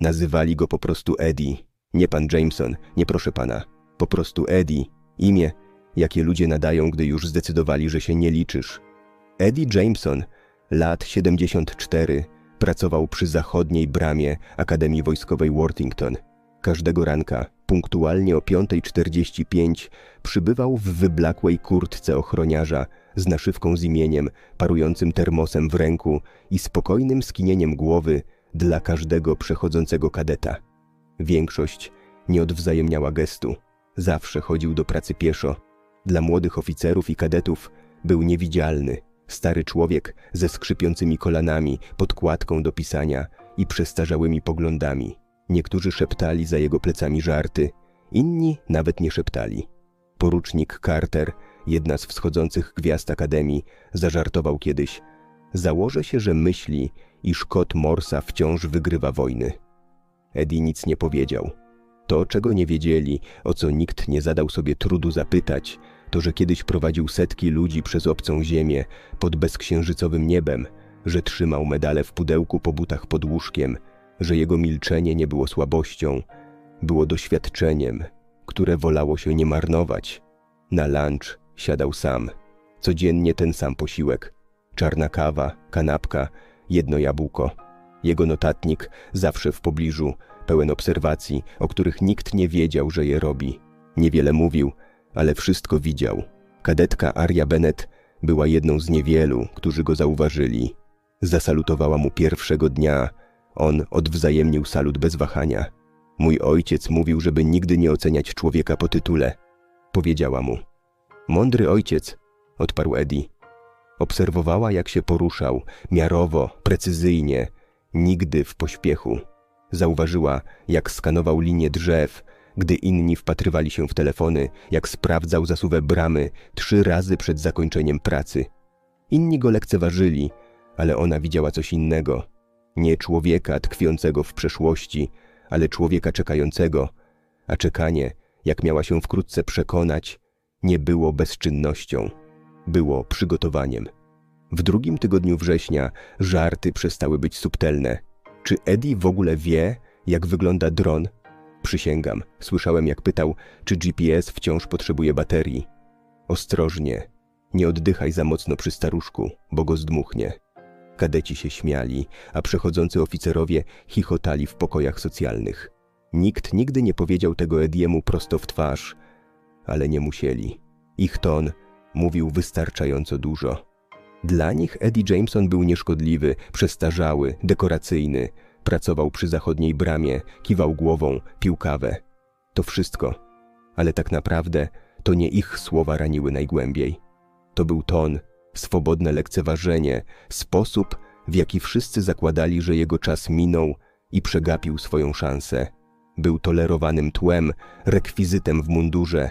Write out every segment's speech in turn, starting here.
Nazywali go po prostu Eddie. Nie pan Jameson, nie proszę pana. Po prostu Eddie. Imię, jakie ludzie nadają, gdy już zdecydowali, że się nie liczysz. Eddie Jameson, lat 74, pracował przy zachodniej bramie Akademii Wojskowej Worthington. Każdego ranka, punktualnie o 5.45, przybywał w wyblakłej kurtce ochroniarza z naszywką z imieniem, parującym termosem w ręku i spokojnym skinieniem głowy dla każdego przechodzącego kadeta. Większość nie odwzajemniała gestu. Zawsze chodził do pracy pieszo. Dla młodych oficerów i kadetów był niewidzialny. Stary człowiek ze skrzypiącymi kolanami, podkładką do pisania i przestarzałymi poglądami. Niektórzy szeptali za jego plecami żarty, inni nawet nie szeptali. Porucznik Carter, jedna z wschodzących gwiazd Akademii, zażartował kiedyś: Założę się, że myśli, iż kot Morsa wciąż wygrywa wojny. Eddie nic nie powiedział. To, czego nie wiedzieli, o co nikt nie zadał sobie trudu zapytać, to, że kiedyś prowadził setki ludzi przez obcą ziemię pod bezksiężycowym niebem, że trzymał medale w pudełku po butach pod łóżkiem, że jego milczenie nie było słabością, było doświadczeniem, które wolało się nie marnować. Na lunch siadał sam. Codziennie ten sam posiłek. Czarna kawa, kanapka, jedno jabłko. Jego notatnik zawsze w pobliżu, pełen obserwacji, o których nikt nie wiedział, że je robi. Niewiele mówił, ale wszystko widział. Kadetka Aria Bennett była jedną z niewielu, którzy go zauważyli. Zasalutowała mu pierwszego dnia. On odwzajemnił salut bez wahania. Mój ojciec mówił, żeby nigdy nie oceniać człowieka po tytule. Powiedziała mu. Mądry ojciec, odparł Eddie. Obserwowała, jak się poruszał, miarowo, precyzyjnie, nigdy w pośpiechu. Zauważyła, jak skanował linię drzew, gdy inni wpatrywali się w telefony, jak sprawdzał zasuwę bramy trzy razy przed zakończeniem pracy. Inni go lekceważyli, ale ona widziała coś innego. Nie człowieka tkwiącego w przeszłości, ale człowieka czekającego, a czekanie, jak miała się wkrótce przekonać, nie było bezczynnością, było przygotowaniem. W drugim tygodniu września żarty przestały być subtelne. Czy Eddie w ogóle wie, jak wygląda dron? Przysięgam, słyszałem jak pytał, czy GPS wciąż potrzebuje baterii. Ostrożnie, nie oddychaj za mocno przy staruszku, bo go zdmuchnie. Kadeci się śmiali, a przechodzący oficerowie chichotali w pokojach socjalnych. Nikt nigdy nie powiedział tego Ediemu prosto w twarz, ale nie musieli. Ich ton mówił wystarczająco dużo. Dla nich Eddie Jameson był nieszkodliwy, przestarzały, dekoracyjny. Pracował przy zachodniej bramie, kiwał głową, pił kawę. To wszystko. Ale tak naprawdę to nie ich słowa raniły najgłębiej. To był ton, swobodne lekceważenie, sposób, w jaki wszyscy zakładali, że jego czas minął i przegapił swoją szansę. Był tolerowanym tłem, rekwizytem w mundurze.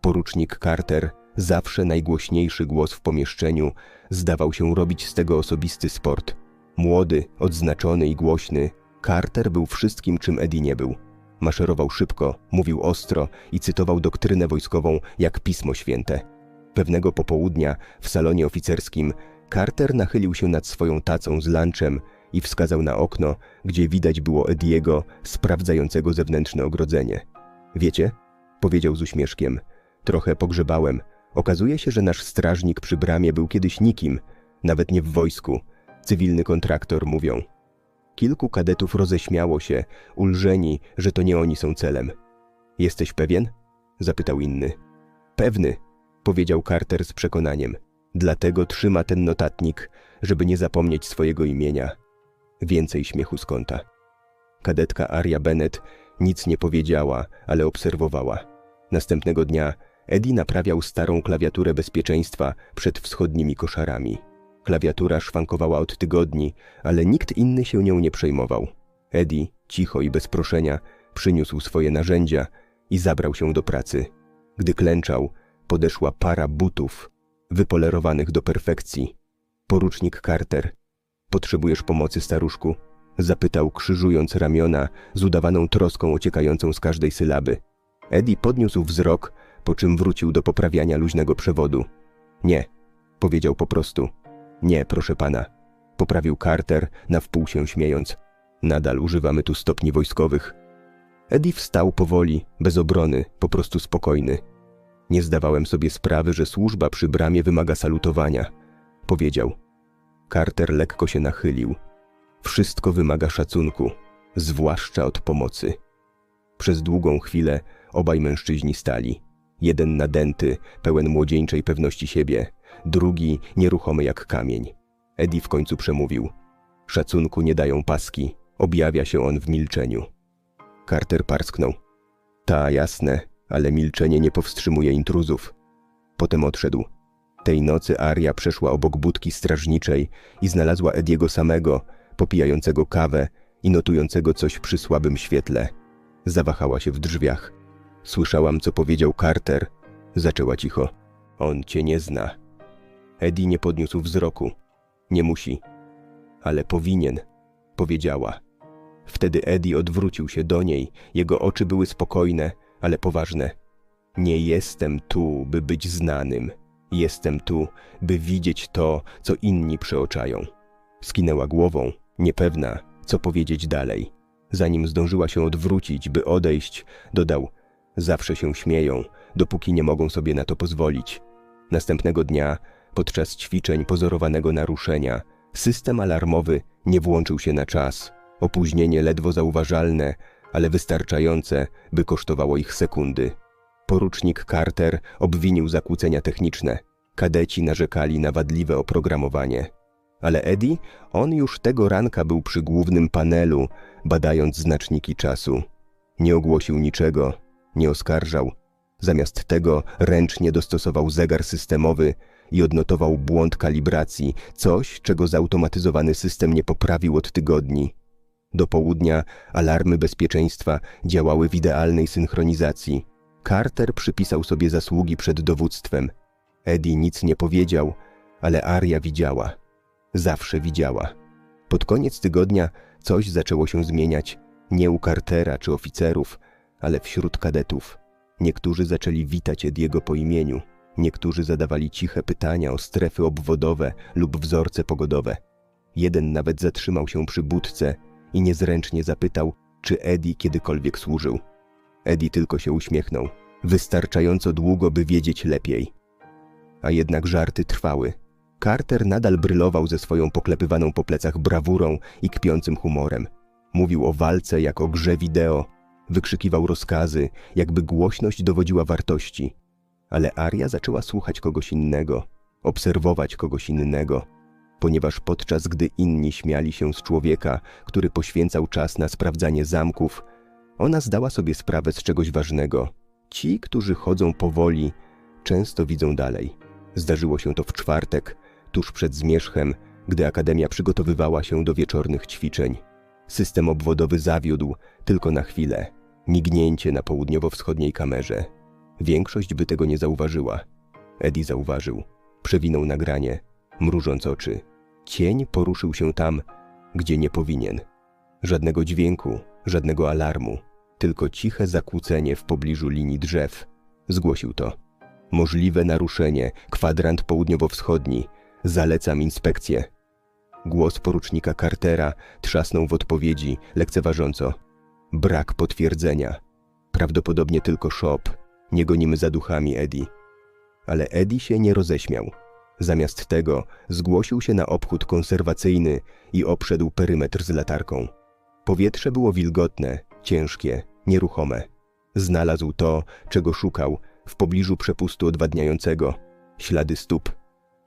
Porucznik Carter, zawsze najgłośniejszy głos w pomieszczeniu, zdawał się robić z tego osobisty sport. Młody, odznaczony i głośny, Carter był wszystkim, czym Eddie nie był. Maszerował szybko, mówił ostro i cytował doktrynę wojskową jak Pismo Święte. Pewnego popołudnia w salonie oficerskim Carter nachylił się nad swoją tacą z lunchem i wskazał na okno, gdzie widać było Ediego sprawdzającego zewnętrzne ogrodzenie. Wiecie? Powiedział z uśmieszkiem. Trochę pogrzebałem. Okazuje się, że nasz strażnik przy bramie był kiedyś nikim, nawet nie w wojsku. Cywilny kontraktor, mówią. Kilku kadetów roześmiało się, ulżeni, że to nie oni są celem. Jesteś pewien? zapytał inny. Pewny, powiedział Carter z przekonaniem. Dlatego trzyma ten notatnik, żeby nie zapomnieć swojego imienia. Więcej śmiechu z kąta. Kadetka Aria Bennett nic nie powiedziała, ale obserwowała. Następnego dnia Eddie naprawiał starą klawiaturę bezpieczeństwa przed wschodnimi koszarami. Klawiatura szwankowała od tygodni, ale nikt inny się nią nie przejmował. Eddie, cicho i bez proszenia, przyniósł swoje narzędzia i zabrał się do pracy. Gdy klęczał, podeszła para butów, wypolerowanych do perfekcji. Porucznik Carter. Potrzebujesz pomocy, staruszku? Zapytał, krzyżując ramiona, z udawaną troską ociekającą z każdej sylaby. Eddie podniósł wzrok, po czym wrócił do poprawiania luźnego przewodu. Nie, powiedział po prostu. Nie, proszę pana, poprawił Carter, na wpół się śmiejąc. Nadal używamy tu stopni wojskowych. Eddie wstał powoli, bez obrony, po prostu spokojny. Nie zdawałem sobie sprawy, że służba przy bramie wymaga salutowania. Powiedział. Carter lekko się nachylił. Wszystko wymaga szacunku, zwłaszcza od pomocy. Przez długą chwilę obaj mężczyźni stali. Jeden nadęty, pełen młodzieńczej pewności siebie, drugi nieruchomy jak kamień. Eddie w końcu przemówił. Szacunku nie dają paski, objawia się on w milczeniu. Carter parsknął. Ta, jasne, ale milczenie nie powstrzymuje intruzów. Potem odszedł. Tej nocy Aria przeszła obok budki strażniczej i znalazła Ediego samego, popijającego kawę i notującego coś przy słabym świetle. Zawahała się w drzwiach. Słyszałam, co powiedział Carter. Zaczęła cicho. On cię nie zna. Eddie nie podniósł wzroku. Nie musi. Ale powinien, powiedziała. Wtedy Eddie odwrócił się do niej. Jego oczy były spokojne, ale poważne. Nie jestem tu, by być znanym. Jestem tu, by widzieć to, co inni przeoczają. Skinęła głową, niepewna, co powiedzieć dalej. Zanim zdążyła się odwrócić, by odejść, dodał: Zawsze się śmieją, dopóki nie mogą sobie na to pozwolić. Następnego dnia, podczas ćwiczeń pozorowanego naruszenia, system alarmowy nie włączył się na czas. Opóźnienie ledwo zauważalne, ale wystarczające, by kosztowało ich sekundy. Porucznik Carter obwinił zakłócenia techniczne. Kadeci narzekali na wadliwe oprogramowanie. Ale Eddie, on już tego ranka był przy głównym panelu, badając znaczniki czasu. Nie ogłosił niczego, nie oskarżał. Zamiast tego ręcznie dostosował zegar systemowy i odnotował błąd kalibracji, coś, czego zautomatyzowany system nie poprawił od tygodni. Do południa alarmy bezpieczeństwa działały w idealnej synchronizacji. Carter przypisał sobie zasługi przed dowództwem. Eddie nic nie powiedział, ale Aria widziała. Zawsze widziała. Pod koniec tygodnia coś zaczęło się zmieniać, nie u Cartera czy oficerów, ale wśród kadetów. Niektórzy zaczęli witać Ediego po imieniu, niektórzy zadawali ciche pytania o strefy obwodowe lub wzorce pogodowe. Jeden nawet zatrzymał się przy budce i niezręcznie zapytał, czy Eddie kiedykolwiek służył. Eddie tylko się uśmiechnął, wystarczająco długo, by wiedzieć lepiej. A jednak żarty trwały. Carter nadal brylował ze swoją poklepywaną po plecach brawurą i kpiącym humorem. Mówił o walce jak o grze wideo, wykrzykiwał rozkazy, jakby głośność dowodziła wartości. Ale Aria zaczęła słuchać kogoś innego, obserwować kogoś innego, ponieważ podczas gdy inni śmiali się z człowieka, który poświęcał czas na sprawdzanie zamków, ona zdała sobie sprawę z czegoś ważnego. Ci, którzy chodzą powoli, często widzą dalej. Zdarzyło się to w czwartek, tuż przed zmierzchem, gdy Akademia przygotowywała się do wieczornych ćwiczeń. System obwodowy zawiódł tylko na chwilę. Mignięcie na południowo-wschodniej kamerze. Większość by tego nie zauważyła. Eddie zauważył. Przewinął nagranie, mrużąc oczy. Cień poruszył się tam, gdzie nie powinien. Żadnego dźwięku, żadnego alarmu, tylko ciche zakłócenie w pobliżu linii drzew. Zgłosił to. Możliwe naruszenie, kwadrant południowo-wschodni. Zalecam inspekcję. Głos porucznika Cartera trzasnął w odpowiedzi lekceważąco. Brak potwierdzenia. Prawdopodobnie tylko szop. Nie gonimy za duchami, Eddie. Ale Eddie się nie roześmiał. Zamiast tego zgłosił się na obchód konserwacyjny i obszedł perymetr z latarką. Powietrze było wilgotne, ciężkie, nieruchome. Znalazł to, czego szukał, w pobliżu przepustu odwadniającego. Ślady stóp.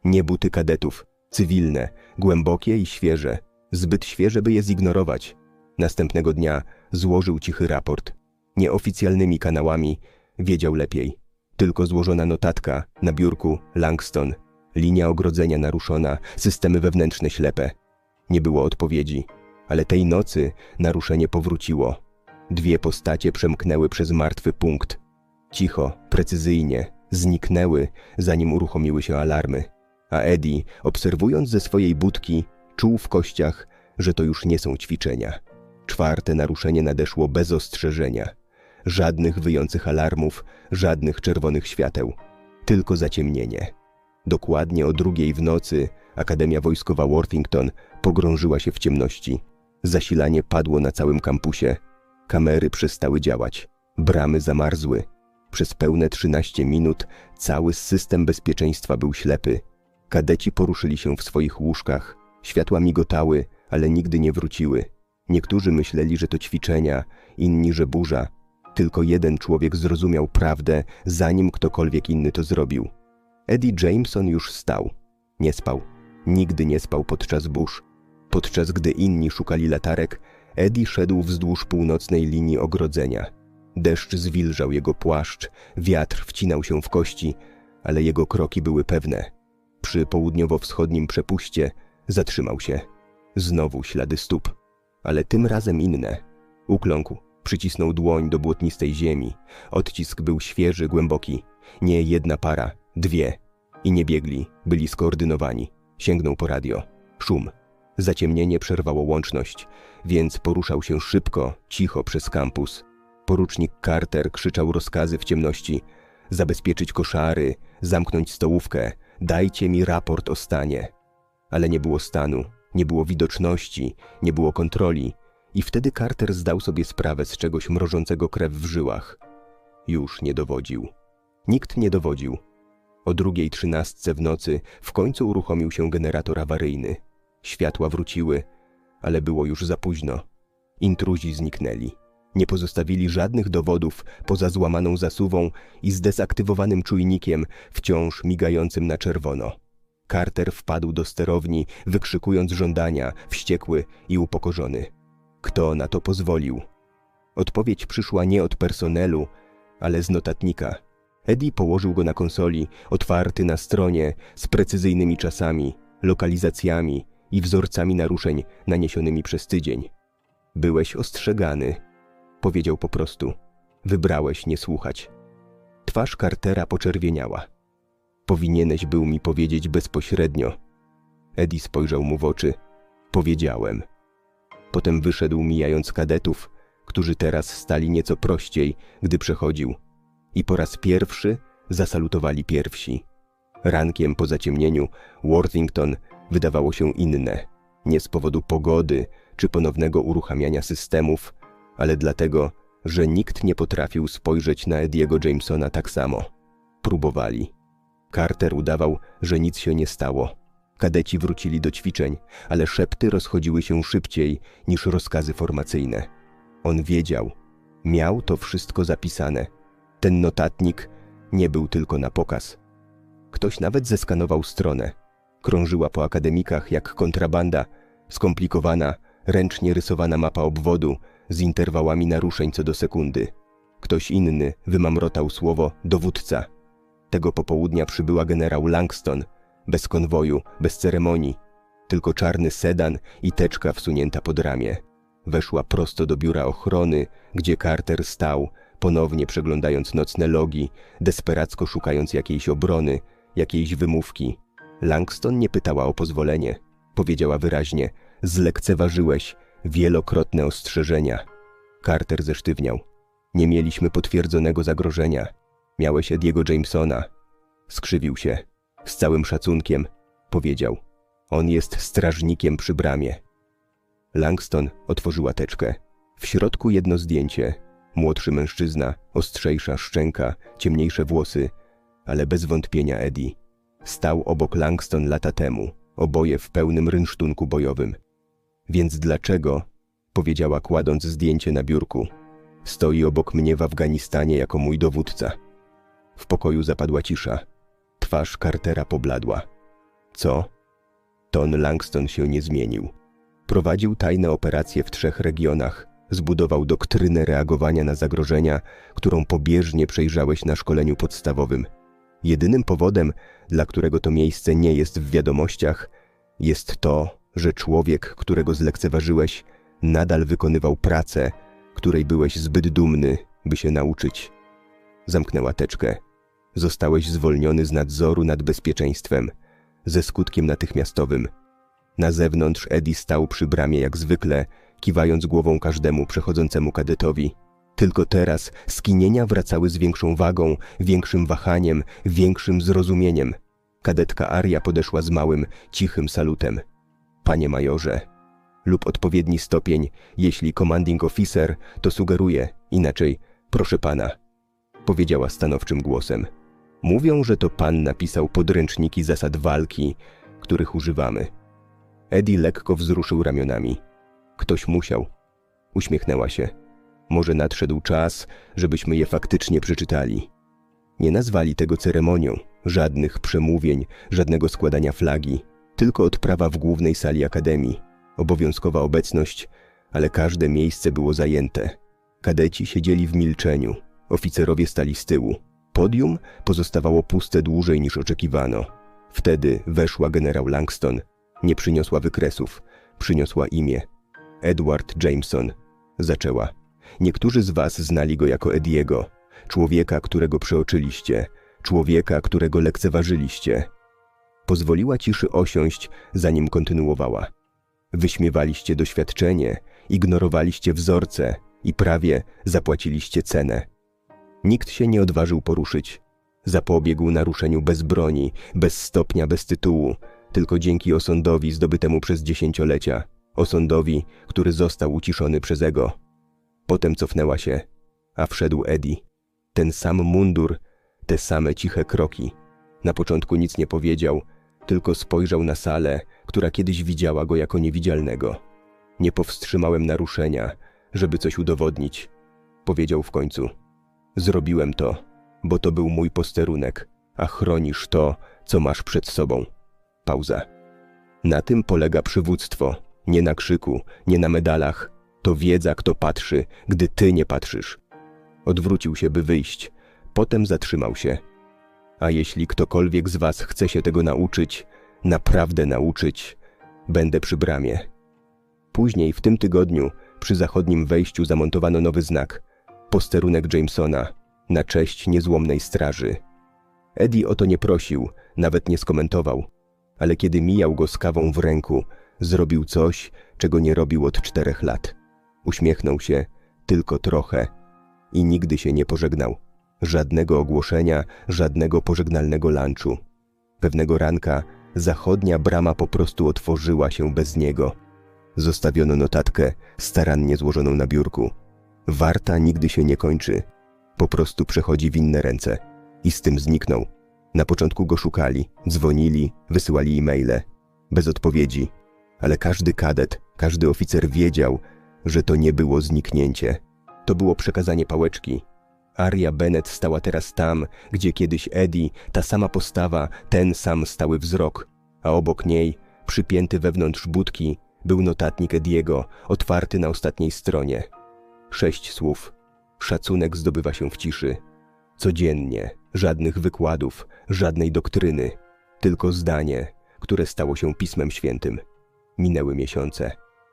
Nie buty kadetów, cywilne, głębokie i świeże. Zbyt świeże, by je zignorować. Następnego dnia złożył cichy raport. Nieoficjalnymi kanałami wiedział lepiej. Tylko złożona notatka na biurku Langston. Linia ogrodzenia naruszona, systemy wewnętrzne ślepe. Nie było odpowiedzi, ale tej nocy naruszenie powróciło. Dwie postacie przemknęły przez martwy punkt. Cicho, precyzyjnie, zniknęły, zanim uruchomiły się alarmy. A Eddie, obserwując ze swojej budki, czuł w kościach, że to już nie są ćwiczenia. Czwarte naruszenie nadeszło bez ostrzeżenia. Żadnych wyjących alarmów, żadnych czerwonych świateł. Tylko zaciemnienie. Dokładnie o drugiej w nocy Akademia Wojskowa Worthington pogrążyła się w ciemności. Zasilanie padło na całym kampusie. Kamery przestały działać. Bramy zamarzły. Przez pełne 13 minut cały system bezpieczeństwa był ślepy. Kadeci poruszyli się w swoich łóżkach. Światła migotały, ale nigdy nie wróciły. Niektórzy myśleli, że to ćwiczenia, inni, że burza. Tylko jeden człowiek zrozumiał prawdę, zanim ktokolwiek inny to zrobił. Eddie Jameson już stał. Nie spał. Nigdy nie spał podczas burz. Podczas gdy inni szukali latarek, Eddie szedł wzdłuż północnej linii ogrodzenia. Deszcz zwilżał jego płaszcz, wiatr wcinał się w kości, ale jego kroki były pewne. Przy południowo-wschodnim przepuście zatrzymał się. Znowu ślady stóp, ale tym razem inne. Ukląkł, przycisnął dłoń do błotnistej ziemi. Odcisk był świeży, głęboki. Nie jedna para, dwie. I nie biegli, byli skoordynowani. Sięgnął po radio. Szum. Zaciemnienie przerwało łączność, więc poruszał się szybko, cicho przez kampus. Porucznik Carter krzyczał rozkazy w ciemności. Zabezpieczyć koszary, zamknąć stołówkę, dajcie mi raport o stanie. Ale nie było stanu, nie było widoczności, nie było kontroli. I wtedy Carter zdał sobie sprawę z czegoś mrożącego krew w żyłach. Już nie dowodził. Nikt nie dowodził. O drugiej trzynastce w nocy w końcu uruchomił się generator awaryjny. Światła wróciły, ale było już za późno. Intruzi zniknęli. Nie pozostawili żadnych dowodów poza złamaną zasuwą i zdezaktywowanym czujnikiem, wciąż migającym na czerwono. Carter wpadł do sterowni, wykrzykując żądania, wściekły i upokorzony. Kto na to pozwolił? Odpowiedź przyszła nie od personelu, ale z notatnika. Eddie położył go na konsoli, otwarty na stronie, z precyzyjnymi czasami, lokalizacjami i wzorcami naruszeń naniesionymi przez tydzień. Byłeś ostrzegany, powiedział po prostu. Wybrałeś nie słuchać. Twarz Cartera poczerwieniała. Powinieneś był mi powiedzieć bezpośrednio. Eddie spojrzał mu w oczy. Powiedziałem. Potem wyszedł, mijając kadetów, którzy teraz stali nieco prościej, gdy przechodził. I po raz pierwszy zasalutowali pierwsi. Rankiem po zaciemnieniu Worthington wydawało się inne. Nie z powodu pogody czy ponownego uruchamiania systemów, ale dlatego, że nikt nie potrafił spojrzeć na Ediego Jamesona tak samo. Próbowali. Carter udawał, że nic się nie stało. Kadeci wrócili do ćwiczeń, ale szepty rozchodziły się szybciej niż rozkazy formacyjne. On wiedział, miał to wszystko zapisane. Ten notatnik nie był tylko na pokaz. Ktoś nawet zeskanował stronę. Krążyła po akademikach jak kontrabanda, skomplikowana, ręcznie rysowana mapa obwodu z interwałami naruszeń co do sekundy. Ktoś inny wymamrotał słowo dowódca. Tego popołudnia przybyła generał Langston, bez konwoju, bez ceremonii, tylko czarny sedan i teczka wsunięta pod ramię. Weszła prosto do biura ochrony, gdzie Carter stał, ponownie przeglądając nocne logi, desperacko szukając jakiejś obrony, jakiejś wymówki. Langston nie pytała o pozwolenie. Powiedziała wyraźnie: Zlekceważyłeś wielokrotne ostrzeżenia. Carter zesztywniał. Nie mieliśmy potwierdzonego zagrożenia. Miałeś Ediego Jamesona. Skrzywił się. Z całym szacunkiem powiedział: On jest strażnikiem przy bramie. Langston otworzyła teczkę. W środku jedno zdjęcie. Młodszy mężczyzna, ostrzejsza szczęka, ciemniejsze włosy, ale bez wątpienia Eddie. Stał obok Langston lata temu, oboje w pełnym rynsztunku bojowym. Więc dlaczego, powiedziała kładąc zdjęcie na biurku, stoi obok mnie w Afganistanie jako mój dowódca? W pokoju zapadła cisza. Twarz Cartera pobladła. Co? Ton Langston się nie zmienił. Prowadził tajne operacje w trzech regionach, zbudował doktrynę reagowania na zagrożenia, którą pobieżnie przejrzałeś na szkoleniu podstawowym. Jedynym powodem, dla którego to miejsce nie jest w wiadomościach, jest to, że człowiek, którego zlekceważyłeś, nadal wykonywał pracę, której byłeś zbyt dumny, by się nauczyć. Zamknęła teczkę. Zostałeś zwolniony z nadzoru nad bezpieczeństwem, ze skutkiem natychmiastowym. Na zewnątrz Eddie stał przy bramie jak zwykle, kiwając głową każdemu przechodzącemu kadetowi. Tylko teraz skinienia wracały z większą wagą, większym wahaniem, większym zrozumieniem. Kadetka Aria podeszła z małym, cichym salutem. Panie majorze, lub odpowiedni stopień, jeśli commanding officer, to sugeruje, inaczej, proszę pana, powiedziała stanowczym głosem. Mówią, że to pan napisał podręczniki zasad walki, których używamy. Eddie lekko wzruszył ramionami. Ktoś musiał. Uśmiechnęła się. Może nadszedł czas, żebyśmy je faktycznie przeczytali. Nie nazwali tego ceremonią, żadnych przemówień, żadnego składania flagi, tylko odprawa w głównej sali akademii, obowiązkowa obecność, ale każde miejsce było zajęte. Kadeci siedzieli w milczeniu, oficerowie stali z tyłu. Podium pozostawało puste dłużej niż oczekiwano. Wtedy weszła generał Langston. Nie przyniosła wykresów, przyniosła imię. Edward Jameson. Zaczęła. Niektórzy z was znali go jako Ediego, człowieka, którego przeoczyliście, człowieka, którego lekceważyliście. Pozwoliła ciszy osiąść, zanim kontynuowała. Wyśmiewaliście doświadczenie, ignorowaliście wzorce i prawie zapłaciliście cenę. Nikt się nie odważył poruszyć. Zapobiegł naruszeniu bez broni, bez stopnia, bez tytułu, tylko dzięki osądowi zdobytemu przez dziesięciolecia, osądowi, który został uciszony przez ego. Potem cofnęła się, a wszedł Eddie. Ten sam mundur, te same ciche kroki. Na początku nic nie powiedział, tylko spojrzał na salę, która kiedyś widziała go jako niewidzialnego. Nie powstrzymałem naruszenia, żeby coś udowodnić. Powiedział w końcu. Zrobiłem to, bo to był mój posterunek, a chronisz to, co masz przed sobą. Pauza. Na tym polega przywództwo. Nie na krzyku, nie na medalach. To wiedza, kto patrzy, gdy ty nie patrzysz. Odwrócił się, by wyjść. Potem zatrzymał się. A jeśli ktokolwiek z was chce się tego nauczyć, naprawdę nauczyć, będę przy bramie. Później, w tym tygodniu, przy zachodnim wejściu zamontowano nowy znak. Posterunek Jamesona na cześć niezłomnej straży. Eddie o to nie prosił, nawet nie skomentował, ale kiedy mijał go z kawą w ręku, zrobił coś, czego nie robił od czterech lat. Uśmiechnął się, tylko trochę, i nigdy się nie pożegnał. Żadnego ogłoszenia, żadnego pożegnalnego lunchu. Pewnego ranka zachodnia brama po prostu otworzyła się bez niego. Zostawiono notatkę, starannie złożoną na biurku. Warta nigdy się nie kończy. Po prostu przechodzi w inne ręce. I z tym zniknął. Na początku go szukali, dzwonili, wysyłali e-maile. Bez odpowiedzi. Ale każdy kadet, każdy oficer wiedział, że to nie było zniknięcie. To było przekazanie pałeczki. Aria Bennett stała teraz tam, gdzie kiedyś Eddie, ta sama postawa, ten sam stały wzrok, a obok niej, przypięty wewnątrz budki, był notatnik Ediego, otwarty na ostatniej stronie. Sześć słów. Szacunek zdobywa się w ciszy. Codziennie, żadnych wykładów, żadnej doktryny, tylko zdanie, które stało się Pismem Świętym. Minęły miesiące.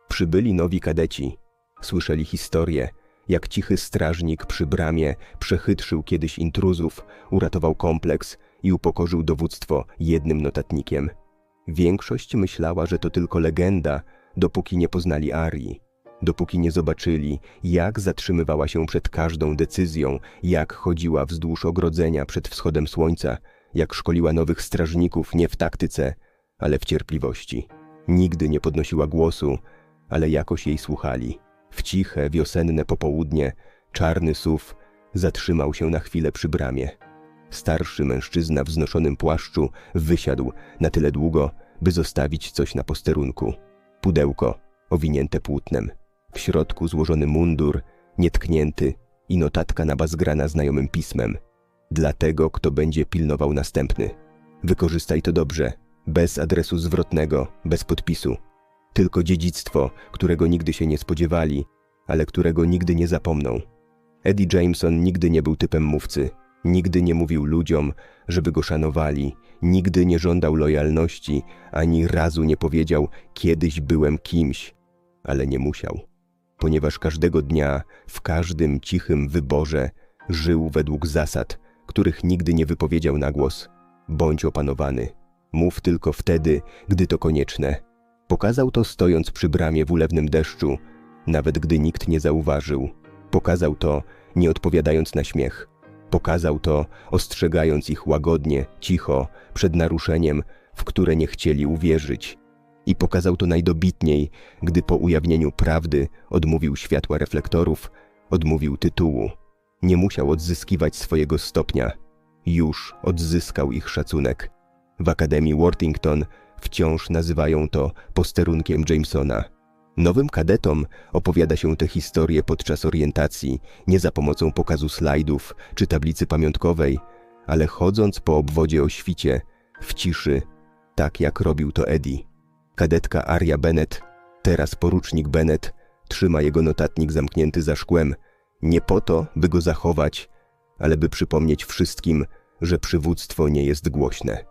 Przybyli nowi kadeci. Słyszeli historię, jak cichy strażnik przy bramie przechytrzył kiedyś intruzów, uratował kompleks i upokorzył dowództwo jednym notatnikiem. Większość myślała, że to tylko legenda, dopóki nie poznali Arii, dopóki nie zobaczyli, jak zatrzymywała się przed każdą decyzją, jak chodziła wzdłuż ogrodzenia przed wschodem słońca, jak szkoliła nowych strażników nie w taktyce, ale w cierpliwości. Nigdy nie podnosiła głosu, ale jakoś jej słuchali. W ciche, wiosenne popołudnie czarny sów zatrzymał się na chwilę przy bramie. Starszy mężczyzna w znoszonym płaszczu wysiadł na tyle długo, by zostawić coś na posterunku. Pudełko, owinięte płótnem. W środku złożony mundur, nietknięty i notatka nabazgrana znajomym pismem. Dla tego, kto będzie pilnował następny. Wykorzystaj to dobrze, bez adresu zwrotnego, bez podpisu. Tylko dziedzictwo, którego nigdy się nie spodziewali, ale którego nigdy nie zapomną. Eddie Jameson nigdy nie był typem mówcy, nigdy nie mówił ludziom, żeby go szanowali, nigdy nie żądał lojalności, ani razu nie powiedział, kiedyś byłem kimś, ale nie musiał, ponieważ każdego dnia, w każdym cichym wyborze, żył według zasad, których nigdy nie wypowiedział na głos. Bądź opanowany. Mów tylko wtedy, gdy to konieczne. Pokazał to stojąc przy bramie w ulewnym deszczu, nawet gdy nikt nie zauważył. Pokazał to, nie odpowiadając na śmiech. Pokazał to, ostrzegając ich łagodnie, cicho, przed naruszeniem, w które nie chcieli uwierzyć. I pokazał to najdobitniej, gdy po ujawnieniu prawdy odmówił światła reflektorów, odmówił tytułu. Nie musiał odzyskiwać swojego stopnia. Już odzyskał ich szacunek. W Akademii Worthington wciąż nazywają to posterunkiem Jamesona. Nowym kadetom opowiada się tę historię podczas orientacji, nie za pomocą pokazu slajdów czy tablicy pamiątkowej, ale chodząc po obwodzie o świcie, w ciszy, tak jak robił to Eddie. Kadetka Aria Bennett, teraz porucznik Bennett, trzyma jego notatnik zamknięty za szkłem, nie po to, by go zachować, ale by przypomnieć wszystkim, że przywództwo nie jest głośne.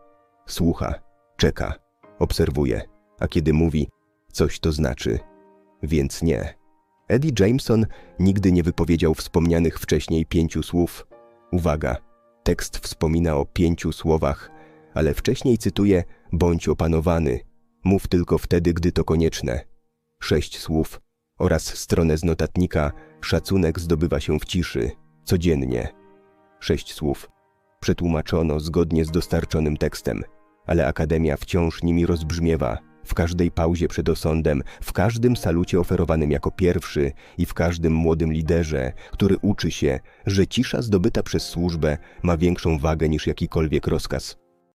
Słucha, czeka, obserwuje, a kiedy mówi, coś to znaczy. Więc nie. Eddie Jameson nigdy nie wypowiedział wspomnianych wcześniej pięciu słów. Uwaga, tekst wspomina o pięciu słowach, ale wcześniej cytuje bądź opanowany, mów tylko wtedy, gdy to konieczne. Sześć słów oraz stronę z notatnika szacunek zdobywa się w ciszy, codziennie. Sześć słów. Przetłumaczono zgodnie z dostarczonym tekstem, ale Akademia wciąż nimi rozbrzmiewa, w każdej pauzie przed osądem, w każdym salucie oferowanym jako pierwszy i w każdym młodym liderze, który uczy się, że cisza zdobyta przez służbę ma większą wagę niż jakikolwiek rozkaz.